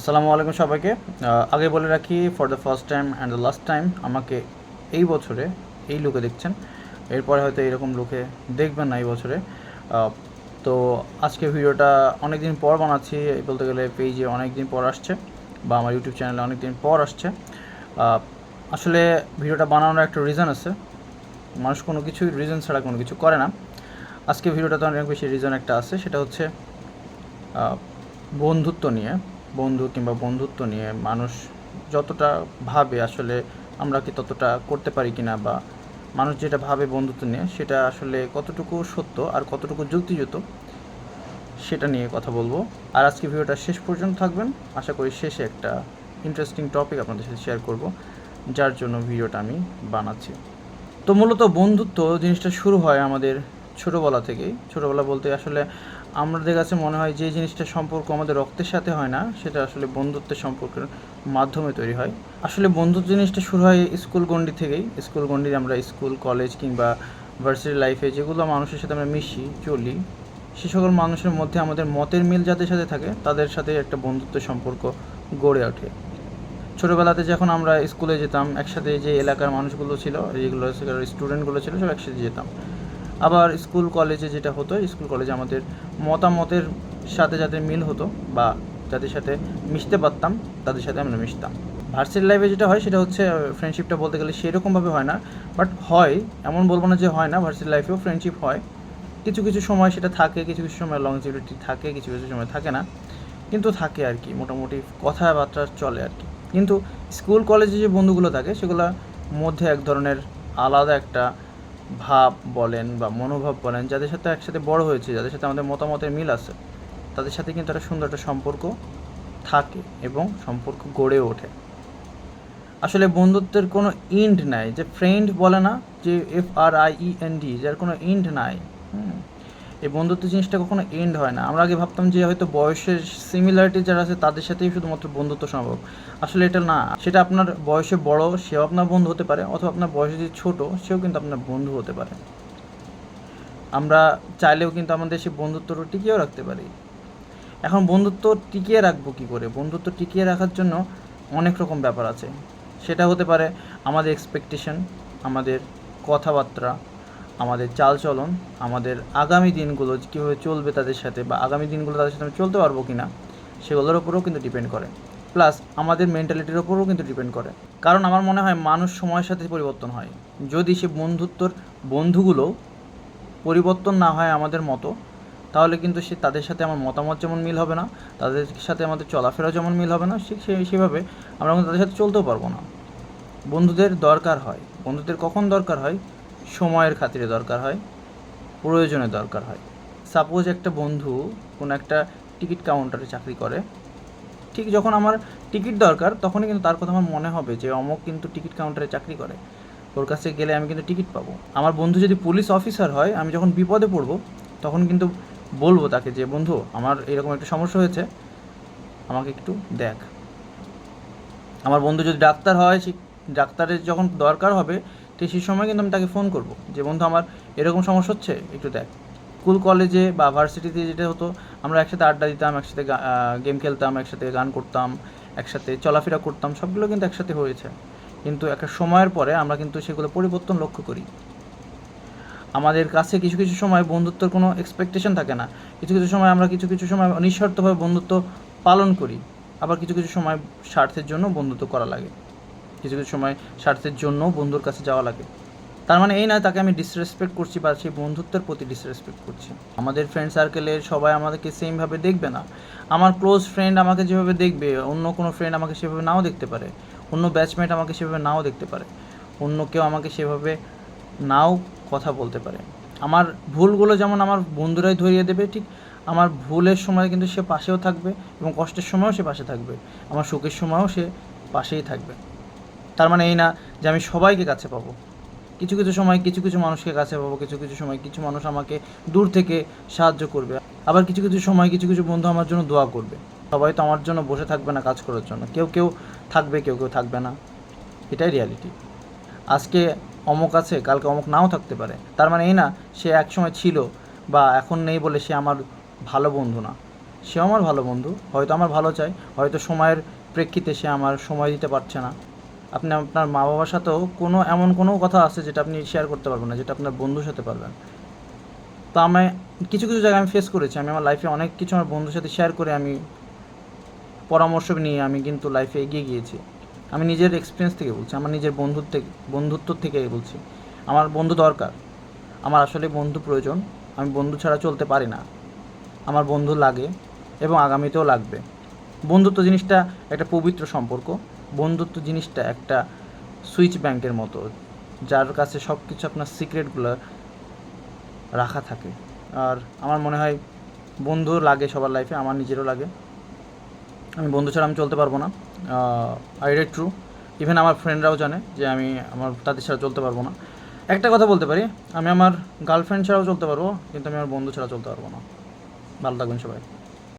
আসসালামু আলাইকুম সবাইকে। আগে বলে রাখি for the first time and the last time আমাকে এই বছরে এই লুকে দেখছেন। এরপরে হয়তো এরকম লুকে দেখবেন না এই বছরে। তো আজকে ভিডিওটা অনেক দিন পর বানাচ্ছি বলতে গেলে পেজে অনেক দিন পর আসছে বা আমার ইউটিউব চ্যানেলে অনেক দিন পর আসছে। আসলে ভিডিওটা বানানোর একটা রিজন আছে। মানুষ কোনো কিছু রিজন ছাড়া কোনো কিছু করে না। আজকে ভিডিওটাতে অনেক বেশি রিজন একটা আছে, সেটা হচ্ছে বন্ধুত্ব নিয়ে। বন্ধু কিংবা বন্ধুত্ব নিয়ে মানুষ যতটা ভাবে আসলে আমরা কি ততটা করতে পারি কিনা বা মানুষ যেটা ভাবে বন্ধুত্ব নিয়ে সেটা আসলে কতটুকু সত্য আর কতটুকু যুক্তিযুক্ত সেটা নিয়ে কথা বলব। আর আজকে ভিডিওটা শেষ পর্যন্ত থাকবেন। আশা করি শেষে একটা ইন্টারেস্টিং টপিক আপনাদের সাথে শেয়ার করব, যার জন্য ভিডিওটা আমি বানাচ্ছি। তো মূলত বন্ধুত্ব জিনিসটা শুরু হয় আমাদের ছোটোবেলা থেকেই। ছোটোবেলা বলতে আসলে আমাদের কাছে মনে হয় যে জিনিসটা সম্পর্ক আমাদের রক্তের সাথে হয় না, সেটা আসলে বন্ধুত্বের সম্পর্কের মাধ্যমে তৈরি হয়। আসলে বন্ধুত্ব জিনিসটা শুরু হয় স্কুল গণ্ডি থেকেই। স্কুল গণ্ডি আমরা স্কুল, কলেজ কিংবা ভার্সিটি লাইফে যেগুলো মানুষের সাথে আমরা মিশি, চলি, সে সকল মানুষের মধ্যে আমাদের মতের মিল যাদের সাথে থাকে, তাদের সাথে একটা বন্ধুত্বের সম্পর্ক গড়ে ওঠে। ছোটোবেলাতে যখন আমরা স্কুলে যেতাম, একসাথে যে এলাকার মানুষগুলো ছিল, যেগুলো স্টুডেন্টগুলো ছিল, সব একসাথে যেতাম। আবার স্কুল, কলেজে যেটা হতো, স্কুল, কলেজে আমাদের মতামতের সাথে যাদের মিল হতো বা যাদের সাথে মিশতে পারতাম, তাদের সাথে আমরা মিশতাম। ভার্সিটি লাইফে যেটা হয়, সেটা হচ্ছে ফ্রেন্ডশিপটা বলতে গেলে সেরকমভাবে হয় না বাট হয়, এমন বলব না যে হয় না ভার্সিটি লাইফেও ফ্রেন্ডশিপ হয়। কিছু কিছু সময় সেটা থাকে, কিছু কিছু সময় লংজিভিটি থাকে, কিছু কিছু সময় থাকে না, কিন্তু থাকে আর কি, মোটামুটি কথাবার্তা চলে আর কি। কিন্তু স্কুল, কলেজে যে বন্ধুগুলো থাকে, সেগুলো মধ্যে এক ধরনের আলাদা একটা ভাব বলেন বা মনোভাব বলেন, যাদের সাথে একসাথে বড় হয়েছে, যাদের সাথে আমাদের মতামতের মিল আছে, তাদের সাথে কিন্তু একটা সুন্দর একটা সম্পর্ক থাকে এবং সম্পর্ক গড়ে ওঠে আসলে বন্ধুত্বের কোনো ইন্ড নাই, যে ফ্রেন্ড বলে না, যে F R I E N D যার কোনো ইন্ড নাই, হুম। এই বন্ধুত্ব জিনিসটা কখনো এন্ড হয় না। আমরা আগে ভাবতাম যে হয়তো বয়সের সিমিলারিটি যারা আছে, তাদের সাথেই শুধুমাত্র বন্ধুত্ব সম্ভব। আসলে এটা না। সেটা আপনার বয়সে বড়, সেও আপনার বন্ধু হতে পারে, অথবা আপনার বয়সে যদি ছোট, সেও কিন্তু আপনার বন্ধু হতে পারে। আমরা চাইলেও কিন্তু আমাদের সেই বন্ধুত্বটা টিকিয়েও রাখতে পারি। এখন বন্ধুত্ব টিকিয়ে রাখব কী করে? বন্ধুত্ব টিকিয়ে রাখার জন্য অনেক রকম ব্যাপার আছে। সেটা হতে পারে আমাদের এক্সপেকটেশন আমাদের কথাবার্তা আমাদের চালচলন, আমাদের আগামী দিনগুলো কীভাবে চলবে তাদের সাথে বা আগামী দিনগুলো তাদের সাথে আমি চলতে পারব কি না সেগুলোর উপরেও কিন্তু ডিপেন্ড করে। প্লাস আমাদের মেন্টালিটির ওপরেও কিন্তু ডিপেন্ড করে। কারণ আমার মনে হয় মানুষ সময়ের সাথে পরিবর্তন হয়। যদি সে বন্ধুত্বর বন্ধুগুলো পরিবর্তন না হয় আমাদের মতো, তাহলে কিন্তু সে তাদের সাথে আমার মতামত যেমন মিল হবে না, তাদের সাথে আমাদের চলাফেরা যেমন মিল হবে না ঠিক সেভাবে আমরা কিন্তু তাদের সাথে চলতেও পারব না। বন্ধুদের দরকার হয়। বন্ধুদের কখন দরকার হয়? সময়ের খাতিরে দরকার হয়, প্রয়োজনে দরকার হয়। সাপোজ একটা বন্ধু কোনো একটা টিকিট কাউন্টারে চাকরি করে, ঠিক যখন আমার টিকিট দরকার তখনই কিন্তু তার কথা আমার মনে হবে যে অমুক কিন্তু টিকিট কাউন্টারে চাকরি করে, ওর কাছে গেলে আমি কিন্তু টিকিট পাবো। আমার বন্ধু যদি পুলিশ অফিসার হয়, আমি যখন বিপদে পড়ব তখন কিন্তু বলব তাকে যে, বন্ধু, আমার এরকম একটা সমস্যা হয়েছে, আমাকে একটু দেখ। আমার বন্ধু যদি ডাক্তার হয়, সে ডাক্তারের যখন দরকার হবে ঠিক সেই সময় কিন্তু আমি তাকে ফোন করব। যে, বন্ধু, আমার এরকম সমস্যা হচ্ছে? একটু দেখ। স্কুল কলেজে বা ভার্সিটিতে যেটা হতো, আমরা একসাথে আড্ডা দিতাম, একসাথে গেম খেলতাম, একসাথে গান করতাম, একসাথে চলাফেরা করতাম, সবগুলো কিন্তু একসাথে হয়েছে। কিন্তু একটা সময়ের পরে আমরা কিন্তু সেগুলো পরিবর্তন লক্ষ্য করি। আমাদের কাছে কিছু কিছু সময় বন্ধুত্বের কোনো এক্সপেকটেশন থাকে না। কিছু কিছু সময় আমরা কিছু কিছু সময় নিঃস্বার্থভাবে বন্ধুত্ব পালন করি। আবার কিছু কিছু সময় স্বার্থের জন্য বন্ধুত্ব করা লাগে। কিছু কিছু সময় স্বার্থের জন্য বন্ধুর কাছে যাওয়া লাগে। তার মানে এই না তাকে আমি ডিসরেসপেক্ট করছি বা সেই বন্ধুত্বের প্রতি ডিসরেসপেক্ট করছি। আমাদের ফ্রেন্ড সার্কেলের সবাই আমাদেরকে সেমভাবে দেখবে না। আমার ক্লোজ ফ্রেন্ড আমাকে যেভাবে দেখবে, অন্য কোনো ফ্রেন্ড আমাকে সেভাবে নাও দেখতে পারে। অন্য ব্যাচমেট আমাকে সেভাবে নাও দেখতে পারে। অন্য কেউ আমাকে সেভাবে নাও কথা বলতে পারে। আমার ভুলগুলো যেমন আমার বন্ধুরাই ধরিয়ে দেবে, ঠিক আমার ভুলের সময় কিন্তু সে পাশেও থাকবে এবং কষ্টের সময়ও সে পাশে থাকবে। আমার সুখের সময়ও সে পাশেই থাকবে। তার মানে এই না যে আমি সবাইকে কাছে পাবো। কিছু কিছু সময় কিছু কিছু মানুষকে কাছে পাবো, কিছু কিছু সময় কিছু মানুষ আমাকে দূর থেকে সাহায্য করবে। আবার কিছু কিছু সময় কিছু কিছু বন্ধু আমার জন্য দোয়া করবে। সবাই তো আমার জন্য বসে থাকবে না কাজ করার জন্য। কেউ কেউ থাকবে, কেউ কেউ থাকবে না। এটাই রিয়ালিটি আজকে অমুক আছে, কালকে অমুক নাও থাকতে পারে। তার মানে এই না, সে এক সময় ছিল বা এখন নেই বলে সে আমার ভালো বন্ধু না। সেও আমার ভালো বন্ধু, হয়তো আমার ভালো চায়, হয়তো সময়ের প্রেক্ষিতে সে আমার সময় দিতে পারছে না। আপনি আপনার মা বাবার সাথেও কোনো এমন কোনো কথা আছে যেটা আপনি শেয়ার করতে পারবেন না, যেটা আপনার বন্ধুর সাথে পারবেন। তো আমি কিছু কিছু জায়গায় আমি ফেস করেছি। আমি আমার লাইফে অনেক কিছু আমার বন্ধুর সাথে শেয়ার করে আমি পরামর্শ নিয়ে আমি কিন্তু লাইফে এগিয়ে গিয়েছি। আমি নিজের এক্সপিরিয়েন্স থেকে বলছি, আমার নিজের বন্ধুর থেকে, বন্ধুত্ব থেকে বলছি। আমার বন্ধু দরকার। আমার আসলে বন্ধু প্রয়োজন। আমি বন্ধু ছাড়া চলতে পারি না। আমার বন্ধু লাগে এবং আগামীতেও লাগবে। বন্ধুত্ব জিনিসটা একটা পবিত্র সম্পর্ক। বন্ধুত্ব জিনিসটা একটা সুইচ ব্যাংকের মতো, যার কাছে সব কিছু আপনার সিক্রেটগুলো রাখা থাকে। আর আমার মনে হয় বন্ধু লাগে সবার লাইফে আমার নিজেরও লাগে। আমি বন্ধু ছাড়া আমি চলতে পারব না। আই রেড ট্রু ইভেন আমার ফ্রেন্ডরাও জানে যে আমি আমার, তাদের ছাড়া চলতে পারব না। একটা কথা বলতে পারি, আমি আমার গার্লফ্রেন্ড ছাড়াও চলতে পারব, কিন্তু আমি আমার বন্ধু ছাড়া চলতে পারব না। ভালো থাকবেন সবাই।